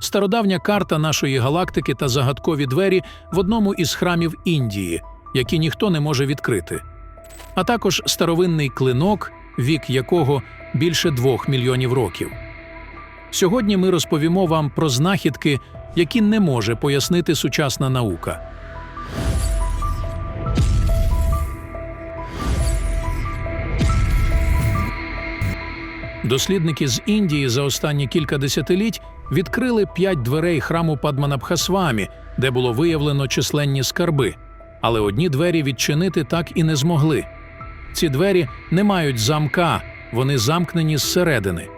стародавня карта нашої галактики та загадкові двері в одному із храмів Індії, які ніхто не може відкрити, а також старовинний клинок, вік якого більше двох мільйонів років. Сьогодні ми розповімо вам про знахідки, які не може пояснити сучасна наука. Дослідники з Індії за останні кілька десятиліть відкрили п'ять дверей храму Падманабхасвамі, де було виявлено численні скарби. Але одні двері відчинити так і не змогли. Ці двері не мають замка, вони замкнені зсередини.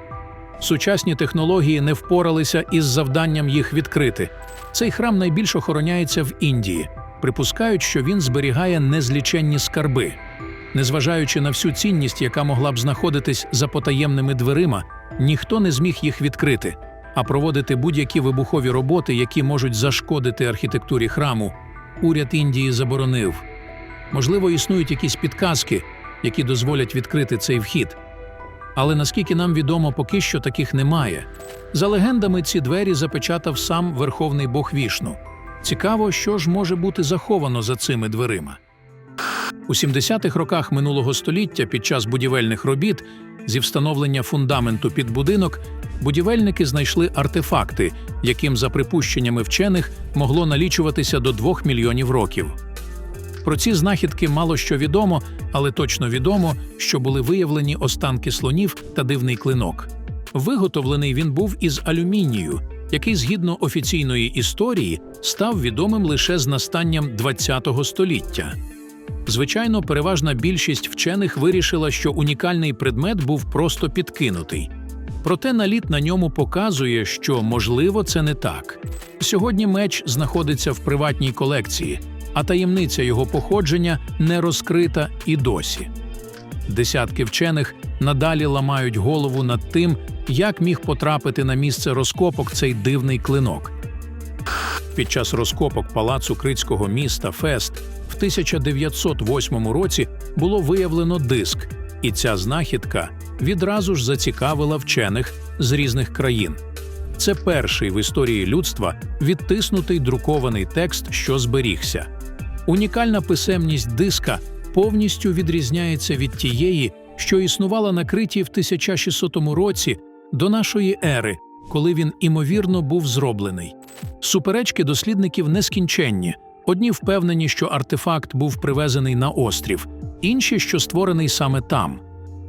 Сучасні технології не впоралися із завданням їх відкрити. Цей храм найбільш охороняється в Індії. Припускають, що він зберігає незліченні скарби. Незважаючи на всю цінність, яка могла б знаходитись за потаємними дверима, ніхто не зміг їх відкрити, а проводити будь-які вибухові роботи, які можуть зашкодити архітектурі храму, уряд Індії заборонив. Можливо, існують якісь підказки, які дозволять відкрити цей вхід. Але наскільки нам відомо, поки що таких немає. За легендами, ці двері запечатав сам Верховний Бог Вішну. Цікаво, що ж може бути заховано за цими дверима. У 70-х роках минулого століття під час будівельних робіт зі встановлення фундаменту під будинок будівельники знайшли артефакти, яким, за припущеннями вчених, могло налічуватися до 2 мільйонів років. Про ці знахідки мало що відомо, але точно відомо, що були виявлені останки слонів та дивний клинок. Виготовлений він був із алюмінію, який, згідно офіційної історії, став відомим лише з настанням ХХ століття. Звичайно, переважна більшість вчених вирішила, що унікальний предмет був просто підкинутий. Проте наліт на ньому показує, що можливо це не так. Сьогодні меч знаходиться в приватній колекції, а таємниця його походження не розкрита і досі. Десятки вчених надалі ламають голову над тим, як міг потрапити на місце розкопок цей дивний клинок. Під час розкопок палацу критського міста Фест в 1908 році було виявлено диск, і ця знахідка відразу ж зацікавила вчених з різних країн. Це перший в історії людства відтиснутий друкований текст, що зберігся. Унікальна писемність диска повністю відрізняється від тієї, що існувала на Криті в 1600 році до нашої ери, коли він імовірно був зроблений. Суперечки дослідників нескінченні. Одні впевнені, що артефакт був привезений на острів, інші, що створений саме там.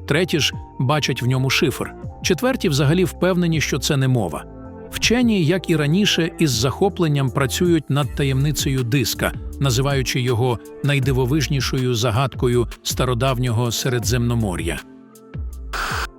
Треті ж бачать в ньому шифр. Четверті взагалі впевнені, що це не мова. Вчені, як і раніше, із захопленням працюють над таємницею диска, називаючи його найдивовижнішою загадкою стародавнього Середземномор'я.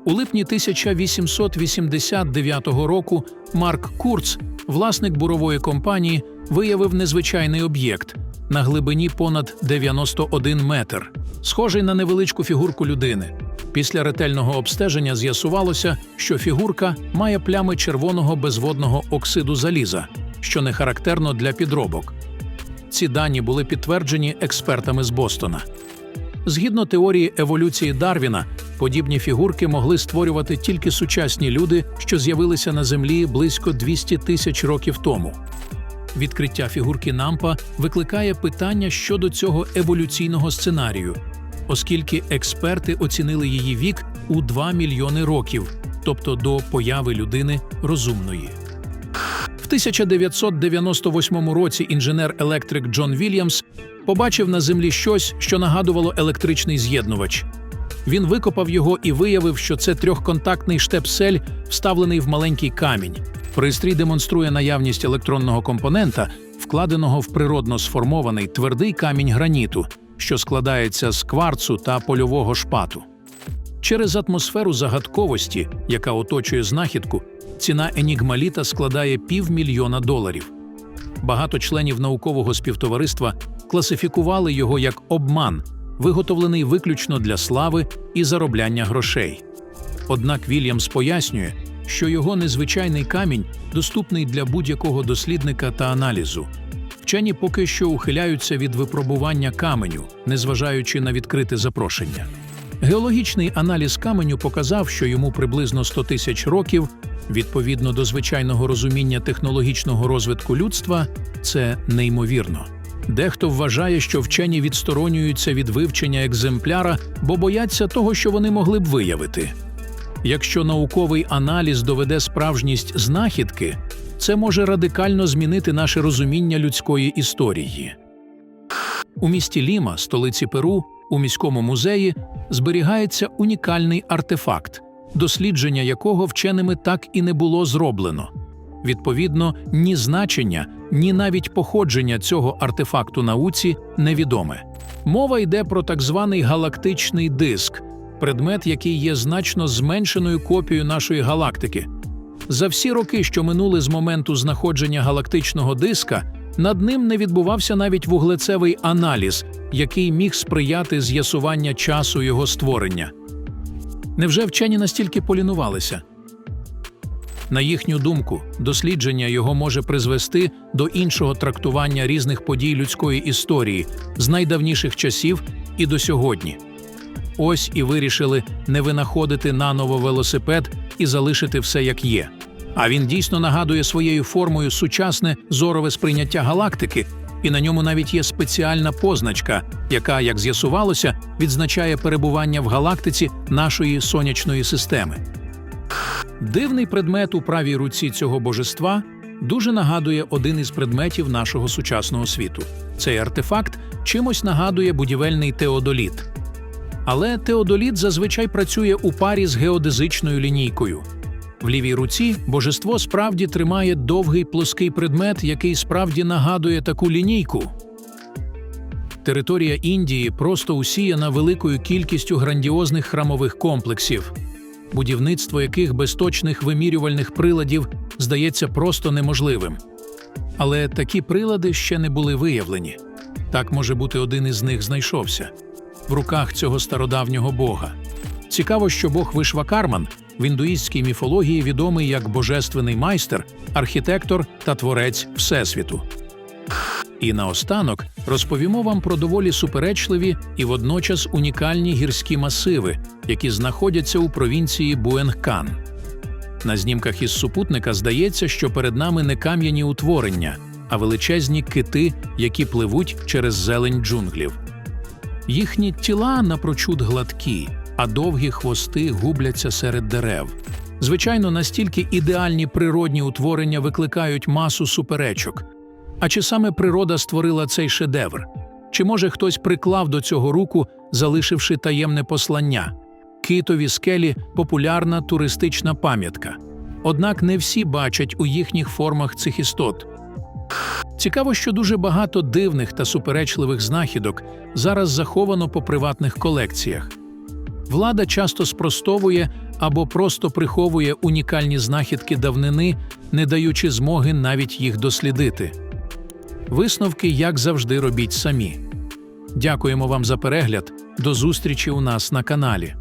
У липні 1889 року Марк Курц, власник бурової компанії, виявив незвичайний об'єкт на глибині понад 91 метр, схожий на невеличку фігурку людини. Після ретельного обстеження з'ясувалося, що фігурка має плями червоного безводного оксиду заліза, що не характерно для підробок. Ці дані були підтверджені експертами з Бостона. Згідно теорії еволюції Дарвіна, подібні фігурки могли створювати тільки сучасні люди, що з'явилися на Землі близько 200 тисяч років тому. Відкриття фігурки Нампа викликає питання щодо цього еволюційного сценарію, оскільки експерти оцінили її вік у 2 мільйони років, тобто до появи людини розумної. В 1998 році інженер-електрик Джон Вільямс побачив на землі щось, що нагадувало електричний з'єднувач. Він викопав його і виявив, що це трьохконтактний штепсель, вставлений в маленький камінь. Пристрій демонструє наявність електронного компонента, вкладеного в природно сформований твердий камінь граніту, що складається з кварцу та польового шпату. Через атмосферу загадковості, яка оточує знахідку, ціна енігмаліта складає півмільйона доларів. Багато членів наукового співтовариства класифікували його як обман, виготовлений виключно для слави і заробляння грошей. Однак Вільямс пояснює, що його незвичайний камінь доступний для будь-якого дослідника та аналізу. Вчені поки що ухиляються від випробування каменю, незважаючи на відкрите запрошення. Геологічний аналіз каменю показав, що йому приблизно 100 тисяч років, відповідно до звичайного розуміння технологічного розвитку людства, це неймовірно. Дехто вважає, що вчені відсторонюються від вивчення екземпляра, бо бояться того, що вони могли б виявити. Якщо науковий аналіз доведе справжність знахідки, це може радикально змінити наше розуміння людської історії. У місті Ліма, столиці Перу, у міському музеї зберігається унікальний артефакт, дослідження якого вченими так і не було зроблено. Відповідно, ні значення, ні навіть походження цього артефакту науці невідоме. Мова йде про так званий галактичний диск, предмет, який є значно зменшеною копією нашої галактики. За всі роки, що минули з моменту знаходження галактичного диска, над ним не відбувався навіть вуглецевий аналіз, який міг сприяти з'ясування часу його створення. Невже вчені настільки полінувалися? На їхню думку, дослідження його може призвести до іншого трактування різних подій людської історії з найдавніших часів і до сьогодні. Ось і вирішили не винаходити наново велосипед і залишити все як є. А він дійсно нагадує своєю формою сучасне зорове сприйняття галактики, і на ньому навіть є спеціальна позначка, яка, як з'ясувалося, відзначає перебування в галактиці нашої сонячної системи. Дивний предмет у правій руці цього божества дуже нагадує один із предметів нашого сучасного світу. Цей артефакт чимось нагадує будівельний теодоліт. Але теодоліт зазвичай працює у парі з геодезичною лінійкою. В лівій руці божество справді тримає довгий плоский предмет, який справді нагадує таку лінійку. Територія Індії просто усіяна великою кількістю грандіозних храмових комплексів, будівництво яких без точних вимірювальних приладів здається просто неможливим. Але такі прилади ще не були виявлені. Так може бути один із них знайшовся в руках цього стародавнього бога. Цікаво, що бог Вишвакарман в індуїстській міфології відомий як божественний майстер, архітектор та творець Всесвіту. І наостанок розповімо вам про доволі суперечливі і водночас унікальні гірські масиви, які знаходяться у провінції Буенгкан. На знімках із супутника здається, що перед нами не кам'яні утворення, а величезні кити, які пливуть через зелень джунглів. Їхні тіла напрочуд гладкі, а довгі хвости губляться серед дерев. Звичайно, настільки ідеальні природні утворення викликають масу суперечок. А чи саме природа створила цей шедевр? Чи може хтось приклав до цього руку, залишивши таємне послання? Китові скелі популярна туристична пам'ятка. Однак не всі бачать у їхніх формах цих істот. Цікаво, що дуже багато дивних та суперечливих знахідок зараз заховано по приватних колекціях. Влада часто спростовує або просто приховує унікальні знахідки давнини, не даючи змоги навіть їх дослідити. Висновки, як завжди, робіть самі. Дякуємо вам за перегляд. До зустрічі у нас на каналі.